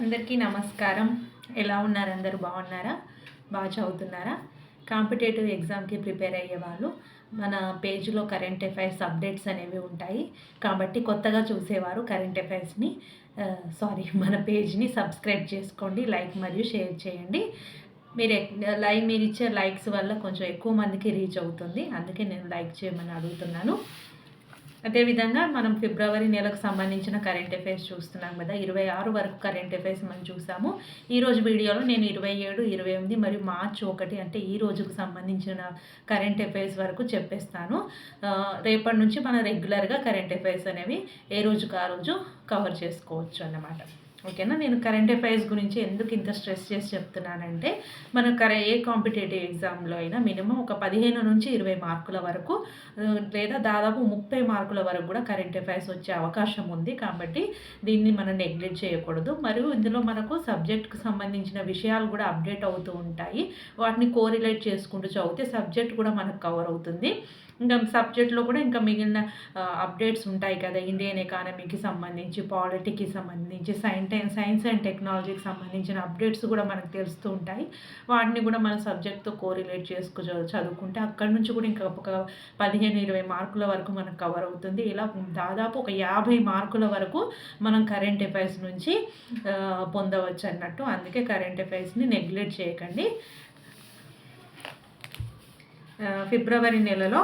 అందరికీ నమస్కారం. ఎలా ఉన్నారు? అందరూ బాగున్నారా? బాగా చదువుతున్నారా? కాంపిటేటివ్ ఎగ్జామ్కి ప్రిపేర్ అయ్యే వాళ్ళు మన పేజ్లో కరెంట్ అఫైర్స్ అప్డేట్స్ అనేవి ఉంటాయి. కాబట్టి కొత్తగా చూసేవారు కరెంట్ అఫైర్స్ని సారీ మన పేజ్ని సబ్స్క్రైబ్ చేసుకోండి లైక్ మరియు షేర్ చేయండి. మీరు లైక్ మీరు ఇచ్చే లైక్స్ వల్ల కొంచెం ఎక్కువ మందికి రీచ్ అవుతుంది. అందుకే నేను లైక్ చేయమని అడుగుతున్నాను. అదేవిధంగా మనం ఫిబ్రవరి నెలకు సంబంధించిన కరెంట్ అఫైర్స్ చూస్తున్నాం కదా ఇరవై ఆరు వరకు కరెంట్ అఫైర్స్ మనం చూసాము. ఈరోజు వీడియోలో నేను ఇరవై ఏడు ఇరవై ఎనిమిది మరియు మార్చి ఒకటి అంటే ఈ రోజుకు సంబంధించిన కరెంట్ అఫైర్స్ వరకు చెప్పేస్తాను. రేపటి నుంచి మనం రెగ్యులర్గా కరెంట్ అఫైర్స్ అనేవి ఏ రోజుకు ఆ రోజు కవర్ చేసుకోవచ్చు అన్నమాట. ఓకేనా? నేను కరెంట్ అఫైర్స్ గురించి ఎందుకు ఇంత స్ట్రెస్ చేసి చెప్తున్నానంటే మనం కర ఏ కాంపిటేటివ్ ఎగ్జామ్లో అయినా మినిమం ఒక పదిహేను నుంచి ఇరవై మార్కుల వరకు లేదా దాదాపు ముప్పై మార్కుల వరకు కూడా కరెంట్ అఫైర్స్ వచ్చే అవకాశం ఉంది. కాబట్టి దీన్ని మనం నెగ్లెక్ట్ చేయకూడదు. మరియు ఇందులో మనకు సబ్జెక్ట్కు సంబంధించిన విషయాలు కూడా అప్డేట్ అవుతూ ఉంటాయి. వాటిని కోరిలేట్ చేసుకుంటూ చదివితే సబ్జెక్ట్ కూడా మనకు కవర్ అవుతుంది. ఇంకా సబ్జెక్ట్లో కూడా ఇంకా మిగిలిన అప్డేట్స్ ఉంటాయి కదా. ఇండియన్ ఎకానమీకి సంబంధించి పాలిటీకి సంబంధించి సైన్స్ సైన్స్ అండ్ టెక్నాలజీకి సంబంధించిన అప్డేట్స్ కూడా మనకు తెలుస్తూ ఉంటాయి. వాటిని కూడా మన సబ్జెక్ట్తో కోరిలేట్ చేసుకు చదువుకుంటే అక్కడ నుంచి కూడా ఇంకా ఒక పదిహేను ఇరవై మార్కుల వరకు మనకు కవర్ అవుతుంది. ఇలా దాదాపు ఒక యాభై మార్కుల వరకు మనం కరెంట్ అఫైర్స్ నుంచి పొందవచ్చు అన్నట్టు. అందుకే కరెంట్ అఫైర్స్ని నెగ్లెక్ట్ చేయకండి. ఫిబ్రవరి నెలలో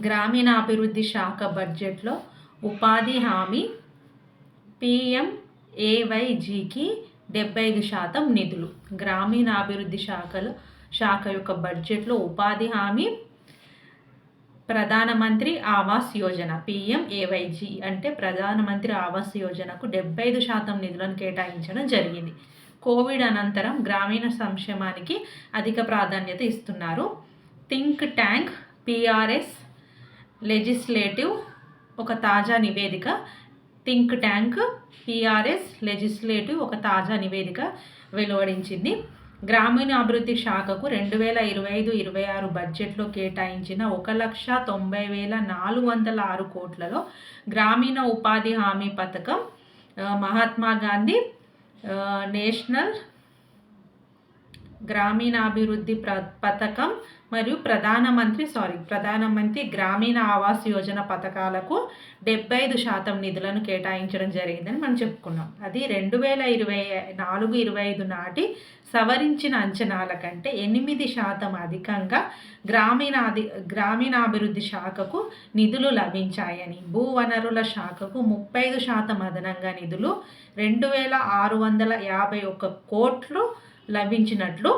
గ్రామీణాభివృద్ధి శాఖ బడ్జెట్లో ఉపాధి హామీ పిఎంఏవైజీకి డెబ్బై ఐదు శాతం నిధులు. గ్రామీణాభివృద్ధి శాఖలో శాఖ యొక్క బడ్జెట్లో ఉపాధి హామీ ప్రధానమంత్రి ఆవాస్ యోజన. పిఎంఏవైజీ అంటే ప్రధానమంత్రి ఆవాస్ యోజనకు డెబ్బై ఐదు శాతం నిధులను కేటాయించడం జరిగింది. కోవిడ్ అనంతరం గ్రామీణ సంక్షేమానికి అధిక ప్రాధాన్యత ఇస్తున్నారు. థింక్ ట్యాంక్ పిఆర్ఎస్ లెజిస్లేటివ్ ఒక తాజా నివేదిక. థింక్ ట్యాంక్ పిఆర్ఎస్ లెజిస్లేటివ్ ఒక తాజా నివేదిక వెలువడించింది. గ్రామీణాభివృద్ధి శాఖకు రెండు వేల ఇరవై ఐదు ఇరవై ఆరు బడ్జెట్లో కేటాయించిన ఒక లక్ష తొంభై వేల నాలుగు వందల ఆరు కోట్లలో గ్రామీణ ఉపాధి హామీ పథకం మహాత్మా గాంధీ నేషనల్ గ్రామీణాభివృద్ధి ప్ర పథకం మరియు ప్రధానమంత్రి సారీ ప్రధానమంత్రి గ్రామీణ ఆవాస్ యోజన పథకాలకు డెబ్బై ఐదు శాతం నిధులను కేటాయించడం జరిగిందని మనం చెప్పుకున్నాం. అది రెండు వేల ఇరవై నాలుగు ఇరవై ఐదు నాటి సవరించిన అంచనాల కంటే ఎనిమిది శాతం అధికంగా గ్రామీణాధి గ్రామీణాభివృద్ధి శాఖకు నిధులు లభించాయని భూవనరుల శాఖకు ముప్పై ఐదు శాతం అదనంగా నిధులు రెండు వేల ఆరు వందల యాభై ఒక్క కోట్లు లభించినట్లు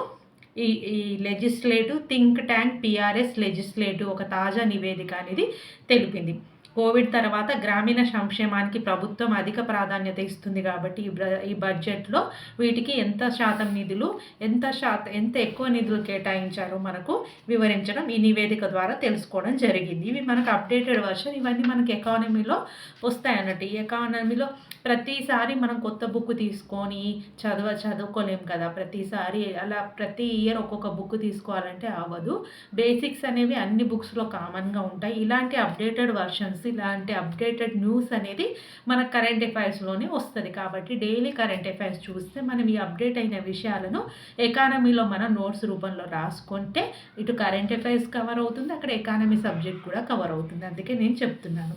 ఈ ఈ legislative think tank PRS legislative ఒక తాజా నివేదిక అనేది తెలిపింది. కోవిడ్ తర్వాత గ్రామీణ సంక్షేమానికి ప్రభుత్వం అధిక ప్రాధాన్యత ఇస్తుంది కాబట్టి ఈ బడ్జెట్లో వీటికి ఎంత శాతం నిధులు ఎంత శాతం ఎంత ఎక్కువ నిధులు కేటాయించారో మనకు వివరించడం ఈ నివేదిక ద్వారా తెలుసుకోవడం జరిగింది. ఇవి మనకు అప్డేటెడ్ వర్షన్. ఇవన్నీ మనకి ఎకానమీలో వస్తాయి అన్నట్టు. ఈ ఎకానమీలో ప్రతిసారి మనం కొత్త బుక్ తీసుకొని చదువ చదువుకోలేం కదా. ప్రతిసారి అలా ప్రతి ఇయర్ ఒక్కొక్క బుక్ తీసుకోవాలంటే అవ్వదు. బేసిక్స్ అనేవి అన్ని బుక్స్లో కామన్గా ఉంటాయి. ఇలాంటి అప్డేటెడ్ వర్షన్స్ ఇలాంటి అప్డేటెడ్ న్యూస్ అనేది మన కరెంట్ అఫైర్స్లోనే వస్తుంది. కాబట్టి డైలీ కరెంట్ అఫైర్స్ చూస్తే మనం ఈ అప్డేట్ అయిన విషయాలను ఎకానమీలో మన నోట్స్ రూపంలో రాసుకుంటే ఇటు కరెంట్ అఫైర్స్ కవర్ అవుతుంది అక్కడ ఎకానమీ సబ్జెక్ట్ కూడా కవర్ అవుతుంది. అందుకే నేను చెప్తున్నాను.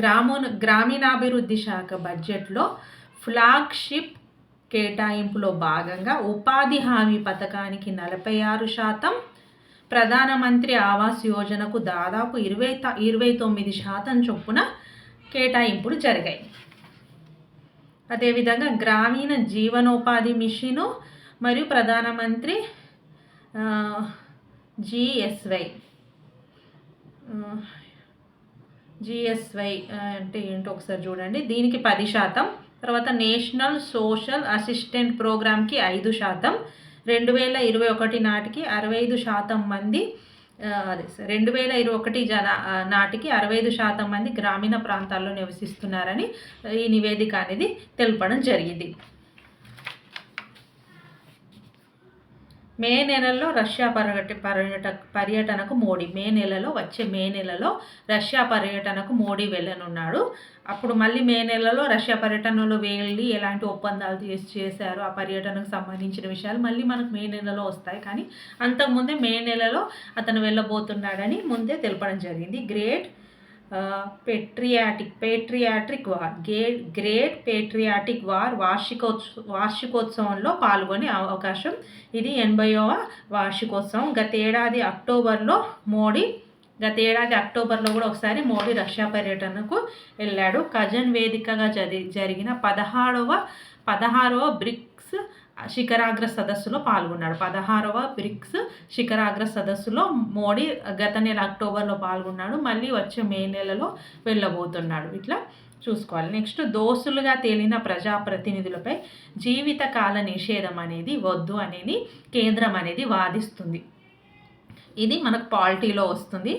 గ్రామో గ్రామీణాభివృద్ధి శాఖ బడ్జెట్లో ఫ్లాగ్షిప్ కేటాయింపులో భాగంగా ఉపాధి హామీ పథకానికి నలభై ఆరు శాతం ప్రధానమంత్రి ఆవాస్ యోజనకు దాదాపు ఇరవై ఇరవై తొమ్మిది శాతం చొప్పున కేటాయింపులు జరిగాయి. అదేవిధంగా గ్రామీణ జీవనోపాధి మిషను మరియు ప్రధానమంత్రి జిఎస్వై జిఎస్వై అంటే ఏంటో ఒకసారి చూడండి. దీనికి పది శాతం తర్వాత నేషనల్ సోషల్ అసిస్టెంట్ ప్రోగ్రామ్కి ఐదు శాతం రెండు వేల ఇరవై ఒకటి నాటికి అరవై ఐదు శాతం మంది అదే రెండు వేల ఇరవై ఒకటి జనా నాటికి అరవై ఐదు శాతం మంది గ్రామీణ ప్రాంతాల్లో నివసిస్తున్నారని ఈ నివేదిక అనేది తెలపడం జరిగింది. మే నెలలో రష్యా పర్యట పర్యట పర్యటనకు మోడీ మే నెలలో వచ్చే మే నెలలో రష్యా పర్యటనకు మోడీ వెళ్ళనున్నాడు. అప్పుడు మళ్ళీ మే నెలలో రష్యా పర్యటనలో వెళ్ళి ఎలాంటి ఒప్పందాలు చేసి చేశారు ఆ పర్యటనకు సంబంధించిన విషయాలు మళ్ళీ మనకు మే నెలలో వస్తాయి. కానీ అంతకుముందే మే నెలలో అతను వెళ్ళబోతున్నాడని ముందే తెలపడం జరిగింది. గ్రేట్ పెట్రియాటిక్ పేట్రియాట్రిక్ వార్ గే గ్రేట్ పేట్రియాటిక్ వార్ వార్షికోత్సవ వార్షికోత్సవంలో పాల్గొనే అవకాశం ఇది. ఎనభైవ వార్షికోత్సవం. గతేడాది అక్టోబర్లో మోడీ గతేడాది అక్టోబర్లో కూడా ఒకసారి మోడీ రష్యా పర్యటనకు వెళ్ళాడు. కజన్ వేదికగా జరి జరిగిన పదహారవ పదహారవ బ్రిక్స్ శిఖరాగ్ర సదస్సులో పాల్గొన్నాడు. పదహారవ బ్రిక్స్ శిఖరాగ్ర సదస్సులో మోడీ గత నెల అక్టోబర్లో పాల్గొన్నాడు. మళ్ళీ వచ్చే మే నెలలో వెళ్ళబోతున్నాడు. ఇట్లా చూసుకోవాలి. నెక్స్ట్ దోసులుగా తేలిన ప్రజాప్రతినిధులపై జీవితకాల నిషేధం అనేది వద్దు అనేది కేంద్రం అనేది వాదిస్తుంది. ఇది మనకు పాలిటీలో వస్తుంది.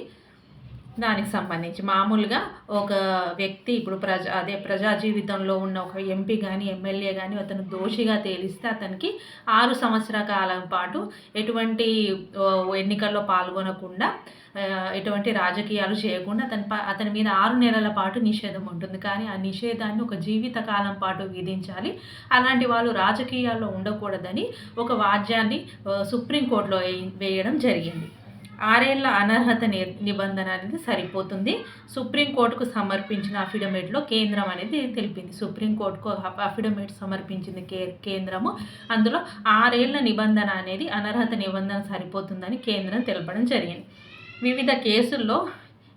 దానికి సంబంధించి. మామూలుగా ఒక వ్యక్తి ఇప్పుడు ప్రజా అదే ప్రజా జీవితంలో ఉన్న ఒక ఎంపీ కానీ ఎమ్మెల్యే కానీ అతను దోషిగా తేలిస్తే అతనికి ఆరు సంవత్సరాల కాలం పాటు ఎటువంటి ఎన్నికల్లో పాల్గొనకుండా ఎటువంటి రాజకీయాలు చేయకుండా అతని అతని మీద ఆరు నెలల పాటు నిషేధం ఉంటుంది. కానీ ఆ నిషేధాన్ని ఒక జీవిత కాలం పాటు విధించాలి. అలాంటి వాళ్ళు రాజకీయాల్లో ఉండకూడదని ఒక వాద్యాన్ని సుప్రీంకోర్టులో వేయడం జరిగింది. ఆరేళ్ళ అనర్హత నిబంధన అనేది సరిపోతుంది. సుప్రీంకోర్టుకు సమర్పించిన అఫిడవిట్లో కేంద్రం అనేది తెలిపింది. సుప్రీంకోర్టుకు అఫిడవిట్ సమర్పించింది కే కేంద్రము. అందులో ఆరేళ్ళ నిబంధన అనేది అనర్హత నిబంధన సరిపోతుందని కేంద్రం తెలపడం జరిగింది. వివిధ కేసుల్లో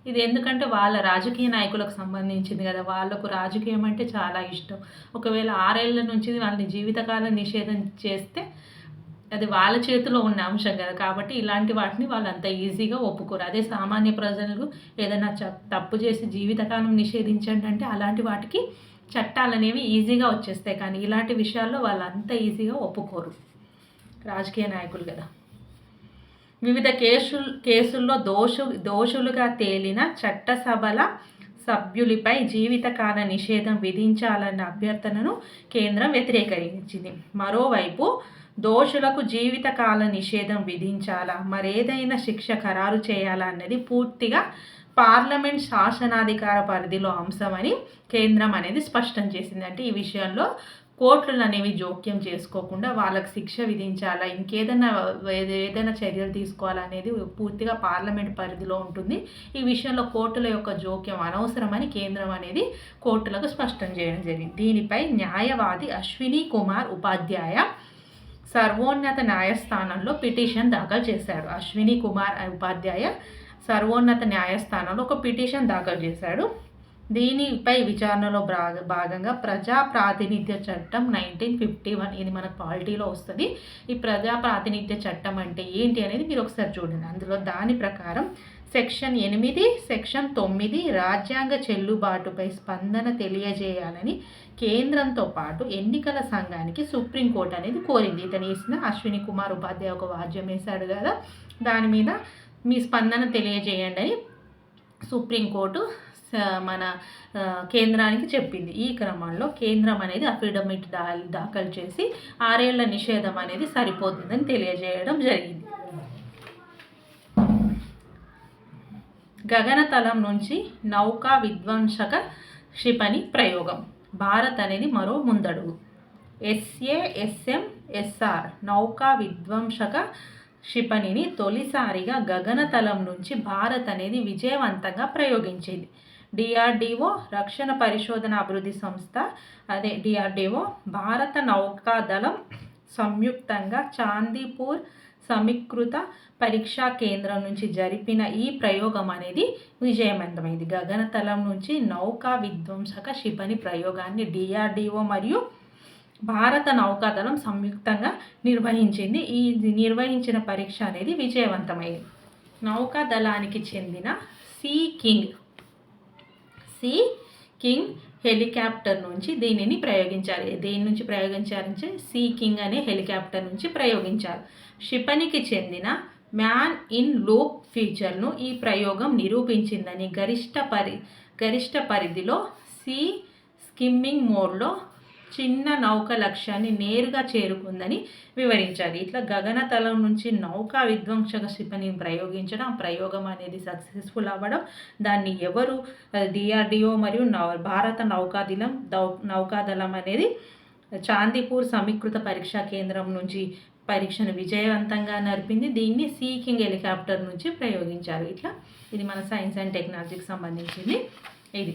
ఇది ఎందుకంటే వాళ్ళ రాజకీయ నాయకులకు సంబంధించింది కదా. వాళ్ళకు రాజకీయం అంటే చాలా ఇష్టం. ఒకవేళ ఆరేళ్ళ నుంచి వాళ్ళని జీవితకాలం నిషేధం చేస్తే అది వాళ్ళ చేతిలో ఉన్న అంశం కదా. కాబట్టి ఇలాంటి వాటిని వాళ్ళు అంత ఈజీగా ఒప్పుకోరు. అదే సామాన్య ప్రజలు ఏదైనా తప్పు చేసి జీవితకాలం నిషేధించండి అంటే అలాంటి వాటికి చట్టాలు అనేవి ఈజీగా వచ్చేస్తాయి. కానీ ఇలాంటి విషయాల్లో వాళ్ళు అంత ఈజీగా ఒప్పుకోరు. రాజకీయ నాయకులు కదా. వివిధ కేసులు కేసుల్లో దోషు దోషులుగా తేలిన చట్టసభల సభ్యులపై జీవితకాల నిషేధం విధించాలన్న అభ్యర్థనను కేంద్రం వ్యతిరేకరించింది. మరోవైపు దోషులకు జీవితకాల నిషేధం విధించాలా? మరేదైనా శిక్ష ఖరారు చేయాలా అన్నది పూర్తిగా పార్లమెంట్ శాసనాధికార పరిధిలో అంశమని కేంద్రం అనేది స్పష్టం చేసింది. అంటే ఈ విషయంలో కోర్టులు అనేవి జోక్యం చేసుకోకుండా వాళ్ళకి శిక్ష విధించాలా? ఇంకేదైనా ఏదైనా చర్యలు తీసుకోవాలనేది పూర్తిగా పార్లమెంట్ పరిధిలో ఉంటుంది. ఈ విషయంలో కోర్టుల యొక్క జోక్యం అనవసరమని కేంద్రం అనేది కోర్టులకు స్పష్టం చేయడం జరిగింది. దీనిపై న్యాయవాది అశ్విని కుమార్ ఉపాధ్యాయ సర్వోన్నత న్యాయస్థానంలో పిటిషన్ దాఖలు చేశాడు. అశ్విని కుమార్ ఉపాధ్యాయ సర్వోన్నత న్యాయస్థానంలో ఒక పిటిషన్ దాఖలు చేశాడు. దీనిపై విచారణలో భాగంగా ప్రజా ప్రాతినిధ్య చట్టం నైన్టీన్ ఫిఫ్టీ వన్ ఇది మన పాలిటీలో వస్తుంది. ఈ ప్రజా ప్రాతినిధ్య చట్టం అంటే ఏంటి అనేది మీరు ఒకసారి చూడండి. అందులో దాని ప్రకారం సెక్షన్ ఎనిమిది సెక్షన్ తొమ్మిది రాజ్యాంగ చెల్లుబాటుపై స్పందన తెలియజేయాలని కేంద్రంతో పాటు ఎన్నికల సంఘానికి సుప్రీంకోర్టు అనేది కోరింది. ఇతను వేసిన అశ్విని కుమార్ ఉపాధ్యాయ ఒక వాద్యం వేశాడు కదా దాని మీద మీ స్పందన తెలియజేయండి అని సుప్రీంకోర్టు మన కేంద్రానికి చెప్పింది. ఈ క్రమంలో కేంద్రం అనేది అఫిడవిట్ దా దాఖలు చేసి ఆరేళ్ళ నిషేధం అనేది సరిపోతుందని తెలియజేయడం జరిగింది. గగనతలం నుంచి నౌకా విధ్వంసక క్షిపణి ప్రయోగం. భారత్ అనేది మరో ముందడుగు. ఎస్ఏఎస్ఎం ఎస్ఆర్ నౌకా విధ్వంసక క్షిపణిని తొలిసారిగా గగనతలం నుంచి భారత్ అనేది విజయవంతంగా ప్రయోగించింది. డిఆర్డిఓ రక్షణ పరిశోధన అభివృద్ధి సంస్థ అదే డిఆర్డిఓ భారత నౌకాదళం సంయుక్తంగా చాందీపూర్ సమీకృత పరీక్షా కేంద్రం నుంచి జరిపిన ఈ ప్రయోగం అనేది విజయవంతమైంది. గగనతలం నుంచి నౌకా విధ్వంసక క్షిపణి ప్రయోగాన్ని డిఆర్డిఓ మరియు భారత నౌకాదళం సంయుక్తంగా నిర్వహించింది. ఈ నిర్వహించిన పరీక్ష అనేది విజయవంతమైంది. నౌకాదళానికి చెందిన Sea King Sea King helicopter నుంచి దీనిని ప్రయోగించారు దేని నుంచి ప్రయోగించారంటే సీ కింగ్ అనే హెలికాప్టర్ నుంచి ప్రయోగించారు క్షిపణికి చెందిన మ్యాన్ ఇన్ లూప్ ఫీచర్ను ఈ ప్రయోగం నిరూపించిందని గరిష్ట పరి గరిష్ట పరిధిలో సీ స్కిమ్మింగ్ మోడ్లో చిన్న నౌక లక్ష్యాన్ని నేరుగా చేరుకుందని వివరించాలి ఇట్లా గగనతలం నుంచి నౌకా విధ్వంసక క్షిపణిని ప్రయోగించడం ఆ ప్రయోగం అనేది సక్సెస్ఫుల్ అవ్వడం దాన్ని ఎవరు డిఆర్డిఓ మరియు భారత నౌకాదిలం దౌ నౌకాదళం అనేది చాందీపూర్ సమీకృత పరీక్షా కేంద్రం నుంచి పరీక్షను విజయవంతంగా నడిపింది. దీన్ని సీకింగ్ హెలికాప్టర్ నుంచి ప్రయోగించారు. ఇట్లా ఇది మన సైన్స్ అండ్ టెక్నాలజీకి సంబంధించింది. ఇది.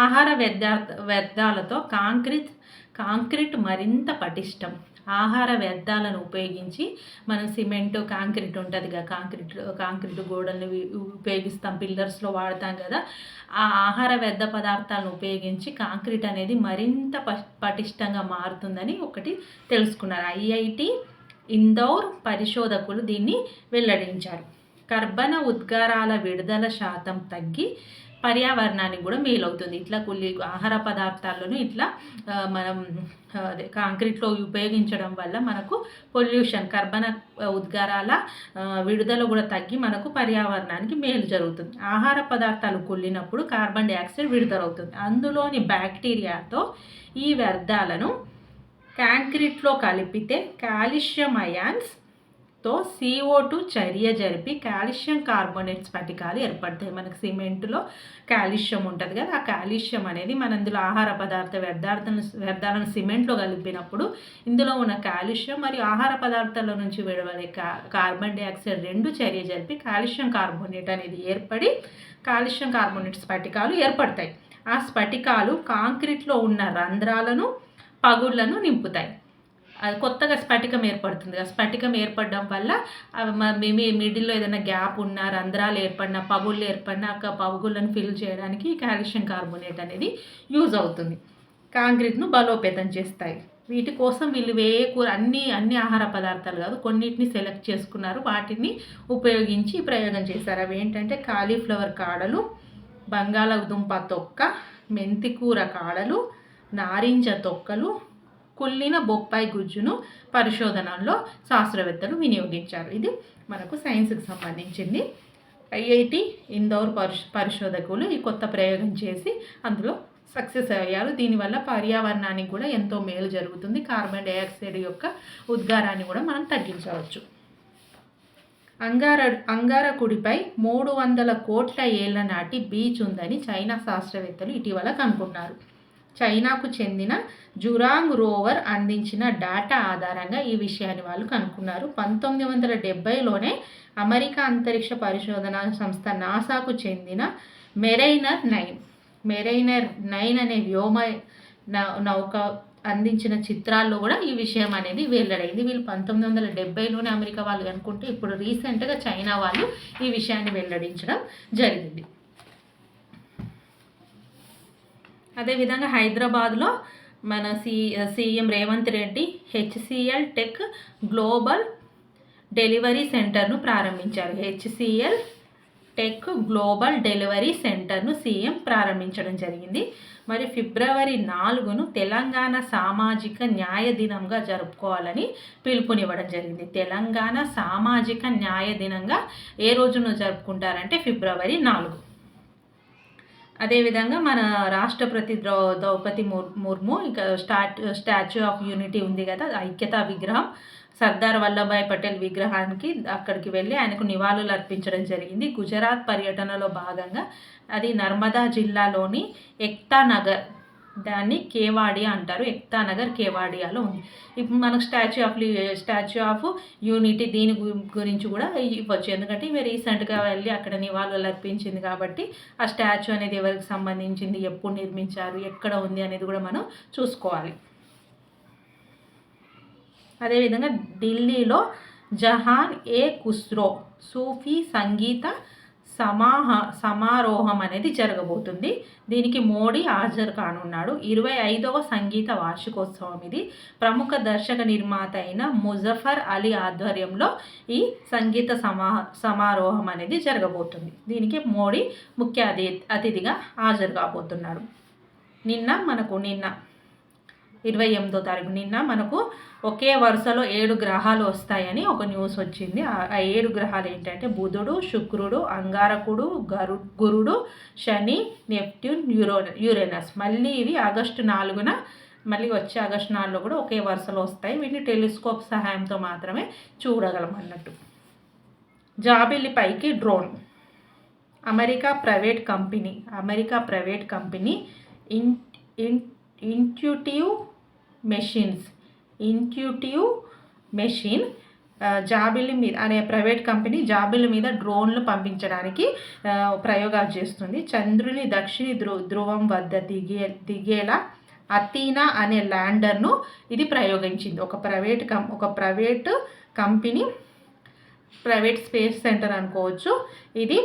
ఆహార వ్యర్థ వ్యర్థాలతో కాంక్రీట్ కాంక్రీట్ మరింత పటిష్టం. ఆహార వ్యర్థాలను ఉపయోగించి మనం సిమెంట్ కాంక్రీట్ ఉంటుంది కదా కాంక్రీట్ కాంక్రీట్ గోడల్ని ఉపయోగిస్తాం పిల్లర్స్లో వాడతాం కదా. ఆ ఆహార వ్యర్థ పదార్థాలను ఉపయోగించి కాంక్రీట్ అనేది మరింత పటిష్టంగా మారుతుందని ఒకటి తెలుసుకున్నారు. ఐఐటి ఇందౌర్ పరిశోధకులు దీన్ని వెల్లడించారు. కర్బన ఉద్గారాల విడుదల శాతం తగ్గి పర్యావరణానికి కూడా మేలు అవుతుంది ఇట్లా కొన్ని ఆహార పదార్థాలను ఇట్లా మనం అదే కాంక్రీట్లో ఉపయోగించడం వల్ల మనకు పొల్యూషన్ కర్బన ఉద్గారాల విడుదల కూడా తగ్గి మనకు పర్యావరణానికి మేలు జరుగుతుంది. ఆహార పదార్థాలు కొల్లినప్పుడు కార్బన్ డైఆక్సైడ్ విడుదలవుతుంది. అందులోని బ్యాక్టీరియాతో ఈ వ్యర్థాలను కాంక్రీట్లో కలిపితే కాల్షియం అయాన్స్ తో సిఓ టూ చర్య జరిపి కాల్షియం కార్బోనేట్ స్ఫటికాలు ఏర్పడతాయి. మనకు సిమెంట్లో కాల్షియం ఉంటుంది కదా ఆ కాల్షియం అనేది మన ఇందులో ఆహార పదార్థ వ్యర్థాలను వ్యర్థాలను సిమెంట్లో కలిపినప్పుడు ఇందులో ఉన్న కాల్షియం మరియు ఆహార పదార్థాల నుంచి విడవలే కార్బన్ డైఆక్సైడ్ రెండు చర్య జరిపి కాల్షియం కార్బోనేట్ అనేది ఏర్పడి కాల్షియం కార్బోనేట్ స్ఫటికాలు ఏర్పడతాయి. ఆ స్ఫటికాలు కాంక్రీట్లో ఉన్న రంధ్రాలను పగుళ్ళను నింపుతాయి. అది కొత్తగా స్ఫటికం ఏర్పడుతుంది ఆ స్ఫటికం ఏర్పడడం వల్ల మేము మిడిల్లో ఏదైనా గ్యాప్ ఉన్న రంధ్రాలు ఏర్పడిన పగుళ్ళు ఏర్పడిన ఆ పగుళ్ళను ఫిల్ చేయడానికి కాల్షియం కార్బోనేట్ అనేది యూజ్ అవుతుంది. కాంక్రీట్ను బలోపేతం చేస్తాయి. వీటి కోసం వీళ్ళు వే కూర అన్ని అన్ని ఆహార పదార్థాలు కాదు కొన్నిటిని సెలెక్ట్ చేసుకున్నారు. వాటిని ఉపయోగించి ప్రయోగం చేశారు. అవి ఏంటంటే కాలీఫ్లవర్ కాడలు బంగాళదుంప తొక్క మెంతికూర కాడలు నారింజ తొక్కలు కుళ్ళిన బొప్పాయి గుజ్జును పరిశోధనల్లో శాస్త్రవేత్తలు వినియోగించారు. ఇది మనకు సైన్స్కి సంబంధించింది. ఐఐటి ఇందోర్ పరిశ్ పరిశోధకులు ఈ కొత్త ప్రయోగం చేసి అందులో సక్సెస్ అయ్యారు. దీనివల్ల పర్యావరణానికి కూడా ఎంతో మేలు జరుగుతుంది. కార్బన్ డైఆక్సైడ్ యొక్క ఉద్గారాన్ని కూడా మనం తగ్గించవచ్చు. అంగార అంగారకుడిపై మూడు వందల కోట్ల ఏళ్ళ నాటి బీచ్ ఉందని చైనా శాస్త్రవేత్తలు ఇటీవల కనుక్కున్నారు. చైనాకు చెందిన జురాంగ్ రోవర్ అందించిన డేటా ఆధారంగా ఈ విషయాన్ని వాళ్ళు కనుక్కున్నారు. పంతొమ్మిది వందల డెబ్బైలోనే అమెరికా అంతరిక్ష పరిశోధన సంస్థ నాసాకు చెందిన మెరైనర్ నైన్ మెరైనర్ నైన్ అనే వ్యోమ నౌక అందించిన చిత్రాల్లో కూడా ఈ విషయం అనేది వెల్లడైంది. వీళ్ళు పంతొమ్మిది వందల డెబ్బైలోనే అమెరికా వాళ్ళు అనుకుంటే ఇప్పుడు రీసెంట్గా చైనా వాళ్ళు ఈ విషయాన్ని వెల్లడించడం జరిగింది. అదేవిధంగా హైదరాబాద్లో మన C CM Revanth Reddy HCL Tech global delivery సెంటర్ను ప్రారంభించారు. హెచ్సిఎల్ టెక్ గ్లోబల్ డెలివరీ సెంటర్ను సీఎం ప్రారంభించడం జరిగింది. మరి ఫిబ్రవరి నాలుగును తెలంగాణ సామాజిక న్యాయ దినంగా జరుపుకోవాలని పిలుపునివ్వడం జరిగింది. తెలంగాణ సామాజిక న్యాయ దినంగా ఏ రోజును జరుపుకుంటారంటే ఫిబ్రవరి నాలుగు. అదేవిధంగా మన రాష్ట్రపతి ద్రౌ ద్రౌపది ముర్ము ఇక స్టాట్ స్టాచ్యూ ఆఫ్ యూనిటీ ఉంది కదా ఐక్యతా విగ్రహం. సర్దార్ వల్లభాయ్ పటేల్ విగ్రహానికి అక్కడికి వెళ్ళి ఆయనకు నివాళులు అర్పించడం జరిగింది. గుజరాత్ పర్యటనలో భాగంగా అది నర్మదా జిల్లాలోని ఎక్తా నగర్ దాన్ని కేవాడియా అంటారు. ఎక్తానగర్ కేవాడియాలో ఉంది. ఇప్పుడు మనకు Statue of Statue of Unity దీని గురించి కూడా ఇవ్వచ్చు. ఎందుకంటే ఇవి రీసెంట్గా వెళ్ళి అక్కడ నివాళులు అర్పించింది కాబట్టి ఆ స్టాచ్యూ అనేది ఎవరికి సంబంధించింది ఎప్పుడు నిర్మించారు ఎక్కడ ఉంది అనేది కూడా మనం చూసుకోవాలి. అదేవిధంగా ఢిల్లీలో జహాన్ ఏ కుస్రో సూఫీ సంగీత సమాహ సమారోహం అనేది జరగబోతుంది. దీనికి మోడీ హాజరు కానున్నాడు. ఇరవై ఐదవ సంగీత వార్షికోత్సవం ఇది. ప్రముఖ దర్శక నిర్మాత అయిన ముజఫర్ అలీ ఆధ్వర్యంలో ఈ సంగీత సమా సమారోహం అనేది జరగబోతుంది. దీనికి మోడీ ముఖ్య అతి అతిథిగా హాజరు కాబోతున్నాడు. నిన్న మనకు నిన్న ఇరవై ఎనిమిదో తారీఖు. నిన్న మనకు ఒకే వరుసలో ఏడు గ్రహాలు వస్తాయని ఒక న్యూస్ వచ్చింది. ఆ ఏడు గ్రహాలు ఏంటంటే బుధుడు శుక్రుడు అంగారకుడు గరు గురుడు శని నెప్ట్యూన్ యూరో యురేనస్. మళ్ళీ ఇవి ఆగస్టు నాలుగున మళ్ళీ వచ్చే ఆగస్టు నాలుగులో కూడా ఒకే వరుసలో వస్తాయి. వీటిని టెలిస్కోప్ సహాయంతో మాత్రమే చూడగలం అన్నట్టు. జాబిలి పైకి drone. America private company America private company in in Intuitive Machines Intuitive Machine జాబిలి మీద అనే ప్రైవేట్ కంపెనీ జాబిల్లి మీద డ్రోన్లు పంపించడానికి uh, ప్రయోగాలు చేస్తుంది. చంద్రుని దక్షిణ ధ్రువ ధ్రువం వద్ద దిగే దిగేలా అతీనా అనే ల్యాండర్ను ఇది ప్రయోగించింది. ఒక ప్రైవేట్ కం ఒక private company private space centre అనుకోవచ్చు. ఇది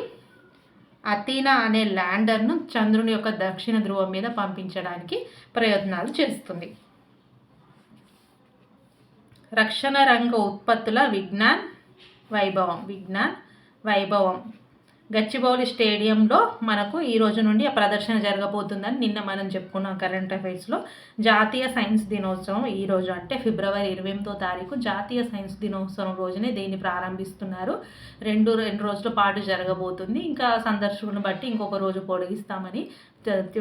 అతీనా అనే ల్యాండర్ను చంద్రుని యొక్క దక్షిణ ధ్రువం మీద పంపించడానికి ప్రయత్నాలు చేస్తుంది. రక్షణ రంగ ఉత్పత్తుల విజ్ఞాన్ వైభవం విజ్ఞాన్ వైభవం. గచ్చిబౌలి స్టేడియంలో మనకు ఈ రోజు నుండి ఆ ప్రదర్శన జరగబోతుందని నిన్న మనం చెప్పుకున్నాం కరెంట్ అఫైర్స్లో. జాతీయ సైన్స్ దినోత్సవం ఈ రోజు అంటే ఫిబ్రవరి ఇరవై ఎనిమిదో తారీఖు. జాతీయ సైన్స్ దినోత్సవం రోజునే దీన్ని ప్రారంభిస్తున్నారు. రెండు రెండు రోజుల పాటు జరగబోతుంది. ఇంకా సందర్శకులను బట్టి ఇంకొక రోజు పొడిగిస్తామని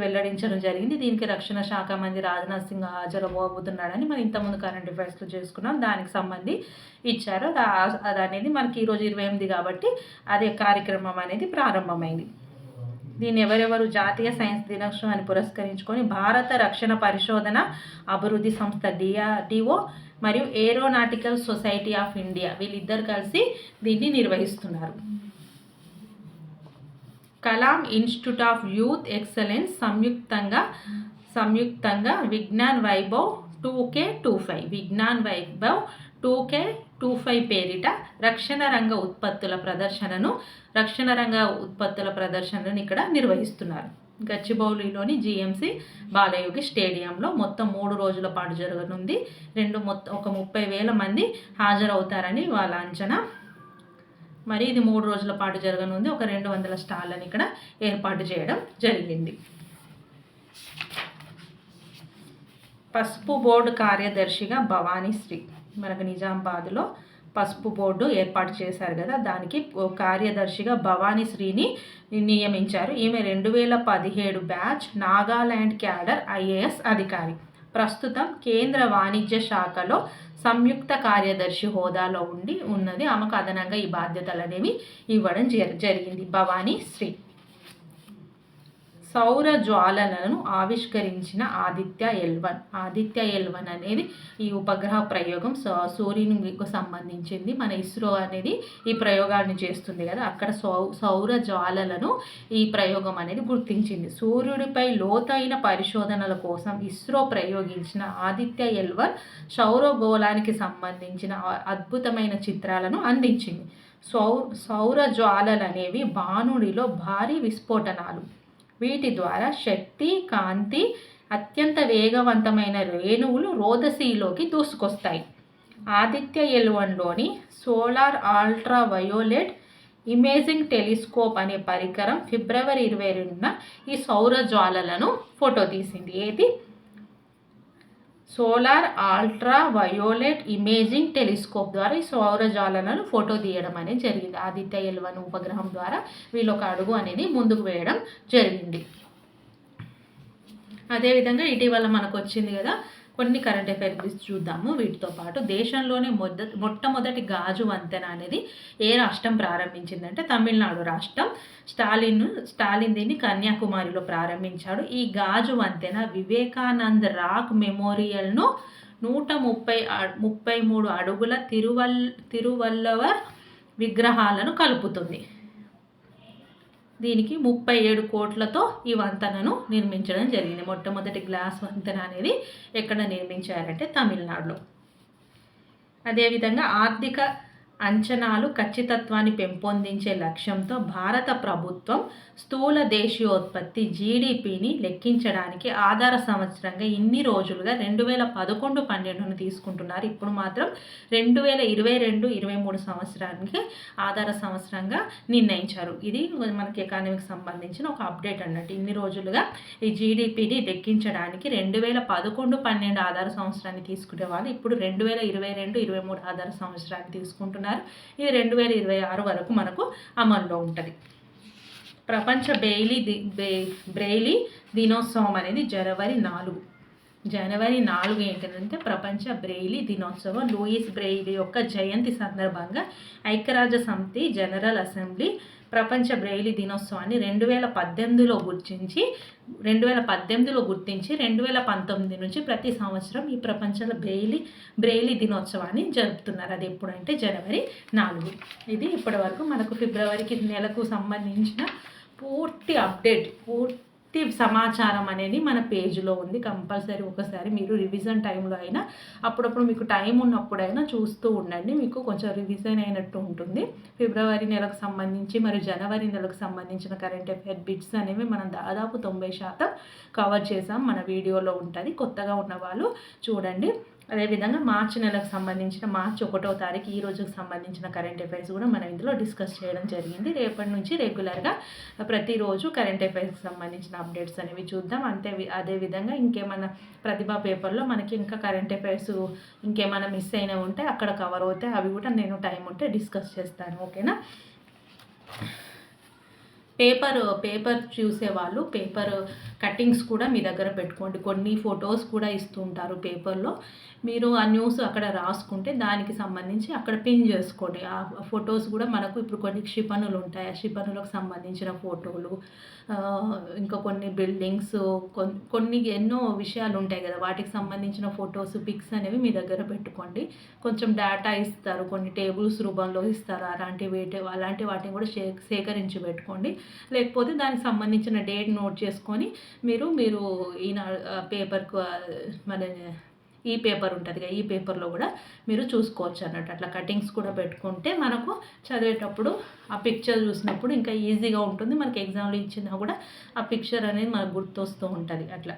వెల్లడించడం జరిగింది. దీనికి రక్షణ శాఖ మంత్రి రాజ్నాథ్ సింగ్ హాజరవ్వబోతున్నాడని మనం ఇంతకుముందు కరెంట్ అఫైర్స్లో చేసుకున్నాం. దానికి సంబంధి ఇచ్చారు. అది అనేది మనకి ఈరోజు ఇరవై ఎనిమిది కాబట్టి అదే కార్యక్రమం అనేది ప్రారంభమైంది. దీన్ని ఎవరెవరు జాతీయ సైన్స్ దినోత్సవాన్ని పురస్కరించుకొని భారత రక్షణ పరిశోధన అభివృద్ధి సంస్థ డిఆర్డిఓ మరియు ఏరోనాటికల్ సొసైటీ ఆఫ్ ఇండియా వీళ్ళిద్దరు కలిసి దీన్ని నిర్వహిస్తున్నారు. Kalam Institute of Youth Excellence సంయుక్తంగా సంయుక్తంగా Vigyan Vaibhav two K two five Vigyan Vaibhav two K two five పేరిట రక్షణ రంగ ఉత్పత్తుల ప్రదర్శనను రక్షణ రంగ ఉత్పత్తుల ప్రదర్శనను ఇక్కడ నిర్వహిస్తున్నారు. గచ్చిబౌలిలోని జిఎంసి బాలయోగి స్టేడియంలో మొత్తం మూడు రోజుల పాటు జరగనుంది. రెండు మొత్తం ఒక ముప్పై వేల మంది హాజరవుతారని వాళ్ళ అంచనా. మరి ఇది మూడు రోజుల పాటు జరగనుంది. ఒక రెండు వందల స్టాళ్ళని ఇక్కడ ఏర్పాటు చేయడం జరిగింది. పసుపు బోర్డు కార్యదర్శిగా భవానీశ్రీ మనకు నిజామాబాద్లో పసుపు బోర్డు ఏర్పాటు చేశారు కదా దానికి కార్యదర్శిగా భవానీ శ్రీని నియమించారు. ఈమె రెండు వేల పదిహేడు బ్యాచ్ నాగాల్యాండ్ క్యాడర్ ఐఏఎస్ అధికారి. ప్రస్తుతం కేంద్ర వాణిజ్య శాఖలో సంయుక్త కార్యదర్శి హోదాలో ఉండి ఉన్నది. ఆమెకు అదనంగా ఈ బాధ్యతలు అనేవి ఇవ్వడం జరిగింది. భవానీ శ్రీ సౌర జ్వాలలను ఆవిష్కరించిన ఆదిత్య ఎల్వన్. ఆదిత్య ఎల్వన్ అనేది ఈ ఉపగ్రహ ప్రయోగం సూర్యునికి సంబంధించింది. మన ఇస్రో అనేది ఈ ప్రయోగాన్ని చేస్తుంది కదా. అక్కడ సౌ సౌర జ్వాలలను ఈ ప్రయోగం అనేది గుర్తించింది. సూర్యుడిపై లోతైన పరిశోధనల కోసం ఇస్రో ప్రయోగించిన ఆదిత్య ఎల్వన్ సౌరగోళానికి సంబంధించిన అద్భుతమైన చిత్రాలను అందించింది. సౌ సౌర జ్వాలలు అనేవి బాణుడిలో భారీ విస్ఫోటనాలు. వీటి ద్వారా శక్తి కాంతి అత్యంత వేగవంతమైన రేణువులు రోదసీలోకి దూసుకొస్తాయి. ఆదిత్య ఎల్వన్లోని solar ultra violet imaging telescope అనే పరికరం ఫిబ్రవరి ఇరవై రెండున ఈ సౌర జ్వాలలను ఫోటో తీసింది. ఏది? Solar ultra violet imaging telescope ద్వారా ఈ సౌరజాలను ఫోటో తీయడం అనేది జరిగింది. ఆదిత్య ఎల్వన్ ఉపగ్రహం ద్వారా వీళ్ళు ఒక అడుగు అనేది ముందుకు వేయడం జరిగింది. అదేవిధంగా ఇటీవల మనకు వచ్చింది కదా కొన్ని కరెంట్ అఫైర్స్ చూద్దాము. వీటితో పాటు దేశంలోనే మొద మొట్టమొదటి గాజు వంతెన అనేది ఏ రాష్ట్రం ప్రారంభించిందంటే తమిళనాడు రాష్ట్రం. స్టాలిన్ స్టాలిన్ దీన్ని కన్యాకుమారిలో ప్రారంభించాడు. ఈ గాజు వంతెన వివేకానంద్ రాక్ మెమోరియల్ను నూట ముప్పై ముప్పై మూడు అడుగుల తిరువల్ తిరువల్లవర్ విగ్రహాలను కలుపుతుంది. దీనికి ముప్పై ఏడు కోట్లతో ఈ వంతెనను నిర్మించడం జరిగింది. మొట్టమొదటి గ్లాస్ వంతెన అనేది ఎక్కడ నిర్మించారంటే తమిళనాడులో. అదేవిధంగా ఆర్థిక అంచనాలు ఖచ్చితత్వాన్ని పెంపొందించే లక్ష్యంతో భారత ప్రభుత్వం స్థూల దేశీయోత్పత్తి జీడిపిని లెక్కించడానికి ఆధార సంవత్సరంగా ఇన్ని రోజులుగా రెండు వేల పదకొండు పన్నెండును తీసుకుంటున్నారు. ఇప్పుడు మాత్రం రెండు వేల ఇరవై రెండు ఇరవై మూడు సంవత్సరానికి ఆధార సంవత్సరంగా నిర్ణయించారు. ఇది మనకి ఎకానమీకి సంబంధించిన ఒక అప్డేట్ అన్నట్టు. ఇన్ని రోజులుగా ఈ జీడిపిని లెక్కించడానికి రెండు వేల పదకొండు పన్నెండు ఆధార సంవత్సరాన్ని తీసుకునే వాళ్ళు ఇప్పుడు రెండు వేల ఇరవై రెండు ఇరవై మూడు ఆధార సంవత్సరాన్ని తీసుకుంటున్నారు. చేస్తున్నారు ఇది రెండు వేల ఇరవై ఆరు వరకు మనకు అమల్లో ఉంటుంది. ప్రపంచ బెయిలీ ది బ్రెయిలీ దినోత్సవం అనేది జనవరి నాలుగు. జనవరి నాలుగు ఏంటంటే ప్రపంచ బ్రెయిలీ దినోత్సవం. లూయిస్ బ్రెయిలీ యొక్క జయంతి సందర్భంగా ఐక్యరాజ్య సమితి జనరల్ అసెంబ్లీ ప్రపంచ బ్రెయిలీ దినోత్సవాన్ని రెండు వేల పద్దెనిమిదిలో గుర్తించి రెండు వేల పద్దెనిమిదిలో గుర్తించి రెండు వేల పంతొమ్మిది నుంచి ప్రతి సంవత్సరం ఈ ప్రపంచంలో బ్రెయిలీ బ్రెయిలీ దినోత్సవాన్ని జరుపుతున్నారు. అది ఎప్పుడంటే జనవరి నాలుగు. ఇది ఇప్పటి వరకు మనకు ఫిబ్రవరికి నెలకు సంబంధించిన పూర్తి అప్డేట్ పూర్తి సమాచారం అనేది మన పేజీలో ఉంది. కంపల్సరీ ఒకసారి మీరు రివిజన్ టైంలో అయినా అప్పుడప్పుడు మీకు టైం ఉన్నప్పుడైనా చూస్తూ ఉండండి. మీకు కొంచెం రివిజన్ అయినట్టు ఉంటుంది. ఫిబ్రవరి నెలకు సంబంధించి మరియు జనవరి నెలకు సంబంధించిన కరెంట్ అఫేర్ బిట్స్ అనేవి మనం దాదాపు తొంభై శాతం కవర్ చేసాం మన వీడియోలో ఉంటుంది. కొత్తగా ఉన్న వాళ్ళు చూడండి. అదేవిధంగా మార్చి నెలకు సంబంధించిన మార్చి ఒకటో తారీఖు ఈ రోజుకు సంబంధించిన కరెంట్ అఫైర్స్ కూడా మనం ఇందులో డిస్కస్ చేయడం జరిగింది. రేపటి నుంచి రెగ్యులర్గా ప్రతిరోజు కరెంట్ అఫైర్స్కి సంబంధించిన అప్డేట్స్ అనేవి చూద్దాం. అంతే అదేవిధంగా ఇంకేమైనా ప్రతిభా పేపర్లో మనకి ఇంకా కరెంట్ అఫైర్స్ ఇంకేమైనా మిస్ అయినా ఉంటే అక్కడ కవర్ అవుతాయి. అవి కూడా నేను టైం ఉంటే డిస్కస్ చేస్తాను. ఓకేనా? పేపర్ పేపర్ చూసేవాళ్ళు పేపర్ కట్టింగ్స్ కూడా మీ దగ్గర పెట్టుకోండి. కొన్ని ఫొటోస్ కూడా ఇస్తుంటారు పేపర్లో. మీరు ఆ న్యూస్ అక్కడ రాసుకుంటే దానికి సంబంధించి అక్కడ పిన్ చేసుకోండి. ఆ ఫొటోస్ కూడా మనకు ఇప్పుడు కొన్ని క్షిపణులు ఉంటాయి. ఆ క్షిపణులకు సంబంధించిన ఫోటోలు ఇంకా కొన్ని బిల్డింగ్స్ కొన్ని ఎన్నో విషయాలు ఉంటాయి కదా. వాటికి సంబంధించిన ఫొటోస్ పిక్స్ అనేవి మీ దగ్గర పెట్టుకోండి. కొంచెం డేటా ఇస్తారు. కొన్ని టేబుల్స్ రూపంలో ఇస్తారు? అలాంటి వేటి అలాంటి వాటిని కూడా సే సేకరించి పెట్టుకోండి. లేకపోతే దానికి సంబంధించిన డేట్ నోట్ చేసుకొని మీరు మీరు ఈనా పేపర్కు మన ఈ పేపర్ ఉంటుంది కదా ఈ పేపర్లో కూడా మీరు చూసుకోవచ్చు అన్నట్టు. అట్లా కటింగ్స్ కూడా పెట్టుకుంటే మనకు చదివేటప్పుడు ఆ పిక్చర్ చూసినప్పుడు ఇంకా ఈజీగా ఉంటుంది. మనకి ఎగ్జామ్లో ఇచ్చినా కూడా ఆ పిక్చర్ అనేది మనకు గుర్తొస్తూ ఉంటుంది. అట్లా.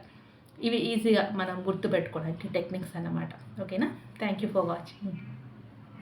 ఇవి ఈజీగా మనం గుర్తుపెట్టుకోవడానికి టెక్నిక్స్ అన్నమాట. ఓకేనా థ్యాంక్ యూ ఫర్ వాచింగ్